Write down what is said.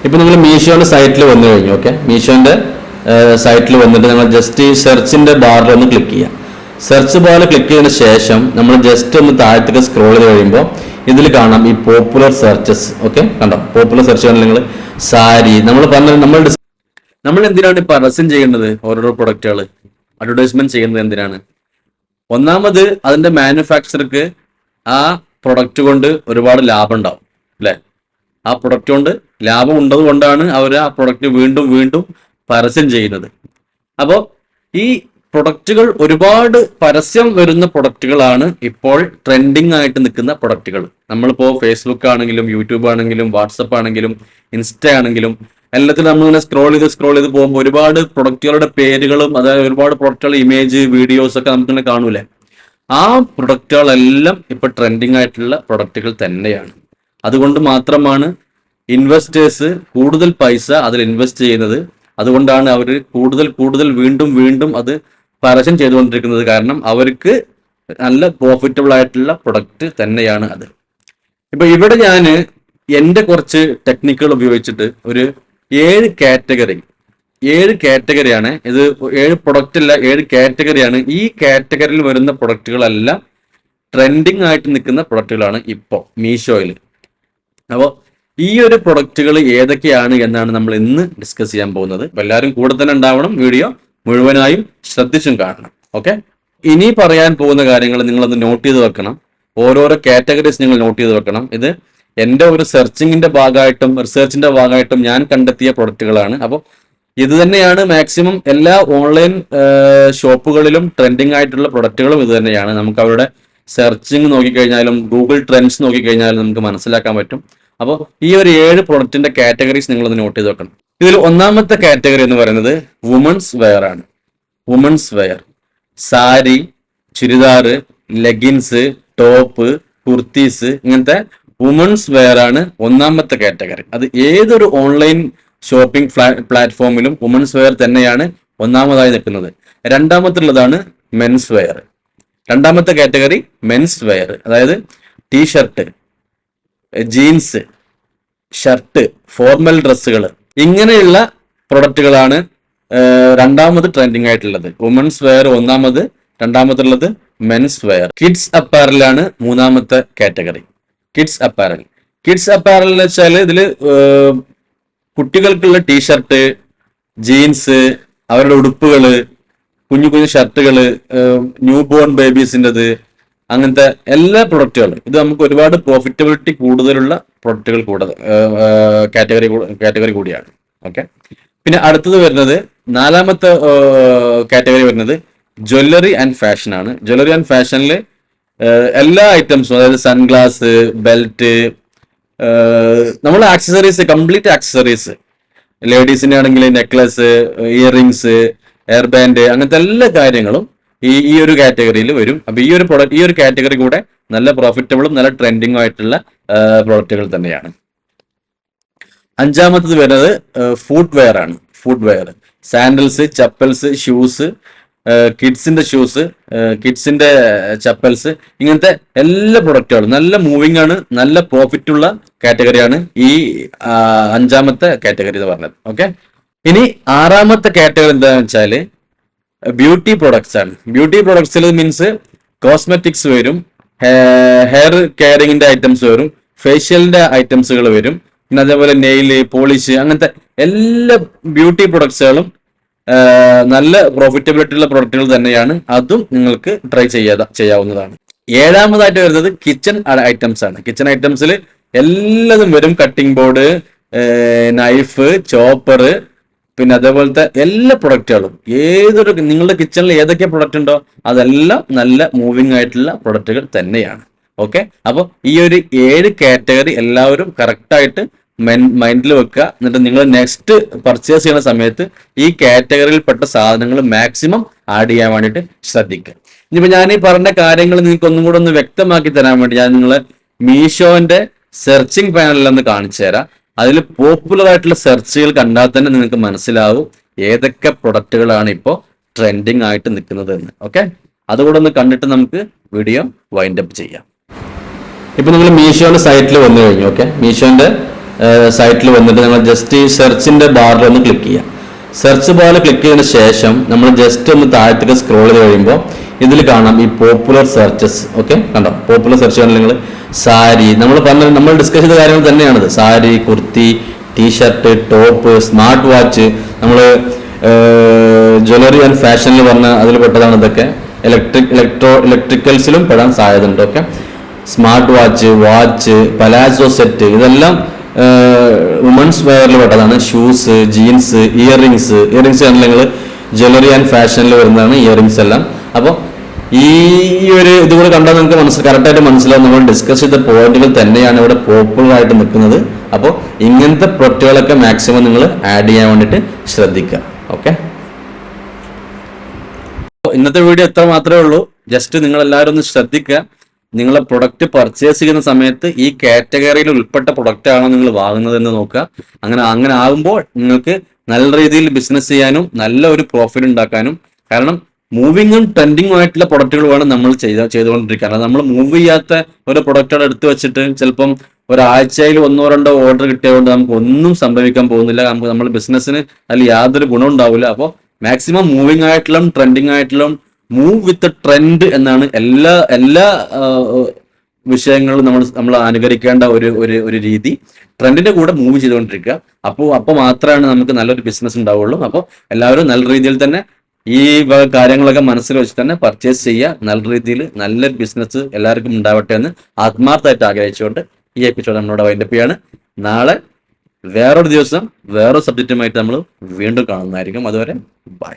ഇപ്പൊ നിങ്ങൾ മീഷോന്റെ സൈറ്റിൽ വന്നു കഴിഞ്ഞു ഓക്കെ മീഷോന്റെ സൈറ്റിൽ വന്നിട്ട് നിങ്ങൾ ജസ്റ്റ് ഈ സെർച്ചിന്റെ ബാറിൽ ഒന്ന് ക്ലിക്ക് ചെയ്യാം. സെർച്ച് ബാറിൽ ക്ലിക്ക് ചെയ്തതിന് ശേഷം നമ്മൾ ജസ്റ്റ് ഒന്ന് താഴത്തേക്ക് സ്ക്രോൾ ചെയ്ത് കഴിയുമ്പോൾ ഇതിൽ കാണാം ഈ പോപ്പുലർ സെർച്ചസ് ഓക്കെ കണ്ടോ? പോപ്പുലർ സെർച്ച് നിങ്ങൾ സാരി നമ്മൾ പറഞ്ഞ നമ്മൾ നമ്മൾ എന്തിനാണ് പരസ്യം ചെയ്യുന്നത് ഓരോരോ പ്രൊഡക്റ്റുകൾ അഡ്വർടൈസ്മെന്റ് ചെയ്യുന്നത് എന്തിനാണ്? ഒന്നാമത് അതിന്റെ മാനുഫാക്ചർക്ക് ആ പ്രൊഡക്റ്റ് കൊണ്ട് ഒരുപാട് ലാഭം ഉണ്ടാവും അല്ലെ? ആ പ്രൊഡക്റ്റ് കൊണ്ട് ലാഭം ഉണ്ടത് കൊണ്ടാണ് അവർ ആ പ്രൊഡക്റ്റ് വീണ്ടും വീണ്ടും പരസ്യം ചെയ്യുന്നത്. അപ്പോൾ ഈ പ്രൊഡക്റ്റുകൾ ഒരുപാട് പരസ്യം വരുന്ന പ്രൊഡക്റ്റുകളാണ് ഇപ്പോൾ ട്രെൻഡിങ് ആയിട്ട് നിൽക്കുന്ന പ്രൊഡക്റ്റുകൾ നമ്മളിപ്പോൾ ഫേസ്ബുക്ക് ആണെങ്കിലും യൂട്യൂബ് ആണെങ്കിലും വാട്സപ്പ് ആണെങ്കിലും ഇൻസ്റ്റ ആണെങ്കിലും എല്ലാത്തിലും നമ്മളിങ്ങനെ സ്ക്രോൾ ചെയ്ത് സ്ക്രോൾ ചെയ്ത് പോകുമ്പോൾ ഒരുപാട് പ്രൊഡക്റ്റുകളുടെ പേരുകളും അതായത് ഒരുപാട് പ്രൊഡക്റ്റുകളുടെ ഇമേജ് വീഡിയോസ് ഒക്കെ നമുക്കിങ്ങനെ കാണൂലേ ആ പ്രൊഡക്റ്റുകളെല്ലാം ഇപ്പോൾ ട്രെൻഡിങ് ആയിട്ടുള്ള പ്രൊഡക്റ്റുകൾ തന്നെയാണ്. അതുകൊണ്ട് മാത്രമാണ് ഇൻവെസ്റ്റേഴ്സ് കൂടുതൽ പൈസ അതിൽ ഇൻവെസ്റ്റ് ചെയ്യുന്നത്. അതുകൊണ്ടാണ് അവർ കൂടുതൽ കൂടുതൽ വീണ്ടും വീണ്ടും അത് പരസ്യം ചെയ്തുകൊണ്ടിരിക്കുന്നത്. കാരണം അവർക്ക് നല്ല പ്രോഫിറ്റബിൾ ആയിട്ടുള്ള പ്രൊഡക്റ്റ് തന്നെയാണ് അത്. ഇപ്പൊ ഇവിടെ ഞാൻ എന്റെ കുറച്ച് ടെക്നിക്കുകൾ ഉപയോഗിച്ചിട്ട് ഒരു ഏഴ് കാറ്റഗറി ഏഴ് കാറ്റഗറിയാണ് ഇത് ഏഴ് പ്രൊഡക്റ്റ് അല്ല ഏഴ് കാറ്റഗറിയാണ് ഈ കാറ്റഗറിയിൽ വരുന്ന പ്രൊഡക്റ്റുകളെല്ലാം ട്രെൻഡിങ് ആയിട്ട് നിൽക്കുന്ന പ്രൊഡക്റ്റുകളാണ് ഇപ്പോൾ മീഷോയിൽ അപ്പോൾ ഈ ഒരു പ്രൊഡക്റ്റുകൾ ഏതൊക്കെയാണ് എന്നാണ് നമ്മൾ ഇന്ന് ഡിസ്കസ് ചെയ്യാൻ പോകുന്നത്. എല്ലാവരും കൂടെ തന്നെ ഉണ്ടാവണം വീഡിയോ മുഴുവനായും ശ്രദ്ധിച്ചും കാണണം. ഓക്കെ ഇനി പറയാൻ പോകുന്ന കാര്യങ്ങൾ നിങ്ങളൊന്ന് നോട്ട് ചെയ്ത് വെക്കണം. ഓരോരോ കാറ്റഗറീസ് നിങ്ങൾ നോട്ട് ചെയ്ത് വെക്കണം. ഇത് എന്റെ ഒരു സെർച്ചിങ്ങിന്റെ ഭാഗമായിട്ടും റിസർച്ചിന്റെ ഭാഗമായിട്ടും ഞാൻ കണ്ടെത്തിയ പ്രൊഡക്റ്റുകളാണ്. അപ്പോൾ ഇത് തന്നെയാണ് മാക്സിമം എല്ലാ ഓൺലൈൻ ഷോപ്പുകളിലും ട്രെൻഡിങ് ആയിട്ടുള്ള പ്രൊഡക്റ്റുകളും ഇത് തന്നെയാണ്. നമുക്ക് അവരുടെ സെർച്ചിങ് നോക്കിക്കഴിഞ്ഞാലും ഗൂഗിൾ ട്രെൻഡ്സ് നോക്കിക്കഴിഞ്ഞാലും നമുക്ക് മനസ്സിലാക്കാൻ പറ്റും. അപ്പോൾ ഈ ഒരു ഏഴ് പ്രൊഡക്റ്റിന്റെ കാറ്റഗറീസ് നിങ്ങൾ ഒന്ന് നോട്ട് ചെയ്ത് വെക്കണം. ഇതിൽ ഒന്നാമത്തെ കാറ്റഗറി എന്ന് പറയുന്നത് വുമൺസ് വെയർ ആണ്. Women's wear sari churidar leggings top kurtis ഇങ്ങനത്തെ വുമൺസ് വെയർ ആണ് ഒന്നാമത്തെ കാറ്റഗറി അത് ഏതൊരു ഓൺലൈൻ ഷോപ്പിംഗ് പ്ലാറ്റ്ഫോമിലും വുമൺസ് വെയർ തന്നെയാണ് ഒന്നാമതായി നിൽക്കുന്നത്. രണ്ടാമത്തുള്ളതാണ് മെൻസ് വെയർ രണ്ടാമത്തെ കാറ്റഗറി മെൻസ് വെയർ അതായത് T shirt jeans shirt formal ഡ്രസ്സുകൾ ഇങ്ങനെയുള്ള പ്രൊഡക്റ്റുകളാണ് രണ്ടാമത് ട്രെൻഡിങ് ആയിട്ടുള്ളത്. വുമൻസ് വെയർ ഒന്നാമത് രണ്ടാമതുള്ളത് മെൻസ് വെയർ. കിഡ്സ് അപ്പാരലാണ് മൂന്നാമത്തെ category. Kids apparel. Kids apparel എന്ന് വെച്ചാൽ ഇതിൽ കുട്ടികൾക്കുള്ള ടീഷർട്ട് ജീൻസ് അവരുടെ ഉടുപ്പുകൾ കുഞ്ഞു കുഞ്ഞു ഷർട്ടുകൾ ന്യൂ ബോൺ ബേബീസിന്റെത് അങ്ങനത്തെ എല്ലാ പ്രൊഡക്റ്റുകളും ഇത് നമുക്ക് ഒരുപാട് പ്രോഫിറ്റബിലിറ്റി കൂടുതലുള്ള പ്രൊഡക്റ്റുകൾ കൂടുതൽ കാറ്റഗറി കാറ്റഗറി കൂടിയാണ്. ഓക്കെ പിന്നെ അടുത്തത് വരുന്നത് നാലാമത്തെ കാറ്റഗറി വരുന്നത് ജ്വല്ലറി ആൻഡ് ഫാഷൻ ആണ്. ജ്വല്ലറി ആൻഡ് ഫാഷനിൽ എല്ലാ ഐറ്റംസും അതായത് സൺഗ്ലാസ് ബെൽറ്റ് നമ്മൾ ആക്സസറീസ് കംപ്ലീറ്റ് ആക്സസറീസ് ലേഡീസിന്റെ ആണെങ്കിൽ നെക്ലസ് ഇയറിങ്സ് എയർ ബാൻഡ് അങ്ങനത്തെ എല്ലാ കാര്യങ്ങളും ഈ ഈ ഒരു കാറ്റഗറിയിൽ വരും. അപ്പൊ ഈ ഒരു പ്രൊഡക്റ്റ് ഈ ഒരു കാറ്റഗറി കൂടെ നല്ല പ്രോഫിറ്റബിളും നല്ല ട്രെൻഡിങ്ങും ആയിട്ടുള്ള പ്രൊഡക്റ്റുകൾ തന്നെയാണ്. അഞ്ചാമത്തത് വരുന്നത് ഫുഡ് വെയർ ആണ്. Footwear sandals chappals shoes കിഡ്സിന്റെ ഷൂസ് കിഡ്സിന്റെ ചപ്പൽസ് ഇങ്ങനത്തെ എല്ലാ പ്രൊഡക്റ്റുകളും നല്ല മൂവിങ് ആണ് നല്ല പ്രോഫിറ്റ് ഉള്ള കാറ്റഗറിയാണ് ഈ അഞ്ചാമത്തെ കാറ്റഗറി എന്ന് പറഞ്ഞത്. ഓക്കെ ഇനി ആറാമത്തെ കാറ്റഗറി എന്താണെന്ന് വെച്ചാൽ ബ്യൂട്ടി പ്രൊഡക്ട്സ് ആണ്. ബ്യൂട്ടി പ്രൊഡക്ട്സിൽ മീൻസ് കോസ്മെറ്റിക്സ് വരും ഹെയർ കെയറിങ്ങിന്റെ ഐറ്റംസ് വരും ഫേഷ്യലിന്റെ ഐറ്റംസുകൾ വരും പിന്നെ അതേപോലെ നെയിൽ പോളിഷ് അങ്ങനത്തെ എല്ലാ ബ്യൂട്ടി പ്രൊഡക്ട്സുകളും നല്ല പ്രോഫിറ്റബിലിറ്റി ഉള്ള പ്രൊഡക്റ്റുകൾ തന്നെയാണ്. അതും നിങ്ങൾക്ക് ട്രൈ ചെയ്യാതെ ചെയ്യാവുന്നതാണ്. ഏഴാമതായിട്ട് വരുന്നത് കിച്ചൺ ഐറ്റംസ് ആണ്. കിച്ചൺ ഐറ്റംസിൽ എല്ലാതും വരും. കട്ടിംഗ് ബോർഡ് നൈഫ് ചോപ്പർ പിന്നെ അതേപോലത്തെ എല്ലാ പ്രൊഡക്റ്റുകളും ഏതൊരു നിങ്ങളുടെ കിച്ചണിൽ ഏതൊക്കെ പ്രൊഡക്റ്റ് ഉണ്ടോ അതെല്ലാം നല്ല മൂവിങ് ആയിട്ടുള്ള പ്രൊഡക്റ്റുകൾ തന്നെയാണ്. ഓക്കെ അപ്പോൾ ഈ ഒരു ഏഴ് കാറ്റഗറി എല്ലാവരും കറക്റ്റായിട്ട് മൈൻഡിൽ വെക്കുക. എന്നിട്ട് നിങ്ങൾ നെക്സ്റ്റ് പർച്ചേസ് ചെയ്യുന്ന സമയത്ത് ഈ കാറ്റഗറിയിൽപ്പെട്ട സാധനങ്ങൾ മാക്സിമം ആഡ് ചെയ്യാൻ വേണ്ടിയിട്ട് ശ്രദ്ധിക്കുക. ഇനിയിപ്പോൾ ഞാൻ ഈ പറഞ്ഞ കാര്യങ്ങൾ നിങ്ങൾക്ക് ഒന്നും കൂടെ ഒന്ന് വ്യക്തമാക്കി തരാൻ വേണ്ടി ഞാൻ നിങ്ങളെ മീഷോന്റെ സെർച്ചിങ് പാനലിൽ ഒന്ന് കാണിച്ചു തരാം. അതിൽ പോപ്പുലർ ആയിട്ടുള്ള സെർച്ചുകൾ കണ്ടാൽ തന്നെ നിങ്ങൾക്ക് മനസ്സിലാവും ഏതൊക്കെ പ്രൊഡക്റ്റുകളാണ് ഇപ്പോൾ ട്രെൻഡിങ് ആയിട്ട് നിൽക്കുന്നത് എന്ന്. ഓക്കെ അതുകൂടെ ഒന്ന് കണ്ടിട്ട് നമുക്ക് വീഡിയോ വൈൻഡ് അപ്പ് ചെയ്യാം. ഇപ്പൊ നിങ്ങൾ മീഷോന്റെ സൈറ്റിൽ വന്നു കഴിഞ്ഞു ഓക്കെ മീഷോന്റെ സൈറ്റിൽ വന്നിട്ട് നിങ്ങൾ ജസ്റ്റ് ഈ സെർച്ചിന്റെ ബാറിൽ ഒന്ന് ക്ലിക്ക് ചെയ്യാം. സെർച്ച് ബാറിൽ ക്ലിക്ക് ചെയ്തതിന് ശേഷം നമ്മൾ ജസ്റ്റ് ഒന്ന് താഴത്തേക്ക് സ്ക്രോൾ ചെയ്ത് കഴിയുമ്പോൾ ഇതിൽ കാണാം ഈ പോപ്പുലർ സെർച്ചസ് ഓക്കെ കണ്ടോ? പോപ്പുലർ സെർച്ച് കണ്ടോ നിങ്ങൾ സാരി. നമ്മൾ പറഞ്ഞ നമ്മൾ ഡിസ്കസ് ചെയ്ത കാര്യങ്ങൾ തന്നെയാണ് sari kurti T shirt top smart watch നമ്മൾ ജ്വല്ലറി ആൻഡ് ഫാഷനിൽ പറഞ്ഞ അതിൽ പെട്ടതാണ് ഇതൊക്കെ. ഇലക്ട്രിക് ഇലക്ട്രോ ഇലക്ട്രിക്കൽസിലും പെടാൻ സാധ്യതയുണ്ട്. Okay smart watch watch palazzo set ഇതെല്ലാം വുമൻസ് വെയറിൽ പെട്ടതാണ്. ഷൂസ് ജീൻസ് ഇയറിങ്സ് ഇയറിങ്സ് ആണെങ്കിൽ നിങ്ങൾ ജ്വല്ലറി ആൻഡ് ഫാഷനിൽ വരുന്നതാണ് ഇയറിങ്സ് എല്ലാം. അപ്പോൾ ഈ ഒരു ഇതുകൂടെ കണ്ടാൽ നിങ്ങൾക്ക് മനസ്സിൽ കറക്റ്റായിട്ട് മനസ്സിലാവും. നമ്മൾ ഡിസ്കസ് ചെയ്ത പോയിന്റുകൾ തന്നെയാണ് ഇവിടെ പോപ്പുലർ ആയിട്ട് നിൽക്കുന്നത്. അപ്പോൾ ഇങ്ങനത്തെ പ്രൊഡക്റ്റുകളൊക്കെ മാക്സിമം നിങ്ങൾ ആഡ് ചെയ്യാൻ വേണ്ടിയിട്ട് ശ്രദ്ധിക്കുക. ഓക്കെ ഇന്നത്തെ വീഡിയോ എത്ര മാത്രമേ ഉള്ളൂ. ജസ്റ്റ് നിങ്ങൾ എല്ലാവരും ഒന്ന് ശ്രദ്ധിക്കുക. നിങ്ങളെ പ്രൊഡക്റ്റ് പർച്ചേസ് ചെയ്യുന്ന സമയത്ത് ഈ കാറ്റഗറിയിൽ ഉൾപ്പെട്ട പ്രൊഡക്റ്റ് ആണോ നിങ്ങൾ വാങ്ങുന്നത് എന്ന് നോക്കുക. അങ്ങനെ അങ്ങനെ ആകുമ്പോൾ നിങ്ങൾക്ക് നല്ല രീതിയിൽ ബിസിനസ് ചെയ്യാനും നല്ല ഒരു പ്രോഫിറ്റ് ഉണ്ടാക്കാനും കാരണം മൂവിങ്ങും ട്രെൻഡിങ്ങും ആയിട്ടുള്ള പ്രൊഡക്റ്റുകൾ വേണം നമ്മൾ ചെയ്ത ചെയ്തുകൊണ്ടിരിക്കുക. കാരണം നമ്മൾ മൂവ് ചെയ്യാത്ത ഒരു പ്രൊഡക്റ്റുകൾ എടുത്തു വെച്ചിട്ട് ചിലപ്പം ഒരാഴ്ചയിൽ ഒന്നോ രണ്ടോ ഓർഡർ കിട്ടിയതുകൊണ്ട് നമുക്ക് ഒന്നും സംഭവിക്കാൻ പോകുന്നില്ല. നമുക്ക് നമ്മുടെ ബിസിനസ്സിന് അതിൽ യാതൊരു ഗുണം ഉണ്ടാവില്ല. അപ്പോൾ മാക്സിമം മൂവിങ് ആയിട്ടുള്ള ട്രെൻഡിങ് ആയിട്ടുള്ള മൂവ് വിത്ത് ട്രെൻഡ് എന്നാണ് എല്ലാ എല്ലാ വിഷയങ്ങളും നമ്മൾ നമ്മൾ അനുകരിക്കേണ്ട ഒരു ഒരു ഒരു രീതി. ട്രെൻഡിന്റെ കൂടെ മൂവ് ചെയ്തുകൊണ്ടിരിക്കുക. അപ്പോൾ അപ്പോൾ മാത്രമാണ് നമുക്ക് നല്ലൊരു ബിസിനസ് ഉണ്ടാവുള്ളൂ. അപ്പോൾ എല്ലാവരും നല്ല രീതിയിൽ തന്നെ ഈ കാര്യങ്ങളൊക്കെ മനസ്സിൽ വെച്ച് തന്നെ പർച്ചേസ് ചെയ്യുക. നല്ല രീതിയിൽ നല്ലൊരു ബിസിനസ് എല്ലാവർക്കും ഉണ്ടാവട്ടെ എന്ന് ആത്മാർത്ഥമായിട്ട് ആഗ്രഹിച്ചുകൊണ്ട് ഈ എപ്പിസോഡ് നമ്മളോട് വൈൻഡപ്പ് ചെയ്യാണ് നാളെ വേറൊരു ദിവസം വേറൊരു സബ്ജക്റ്റുമായിട്ട് നമ്മൾ വീണ്ടും കാണുന്നതായിരിക്കും. അതുവരെ ബൈ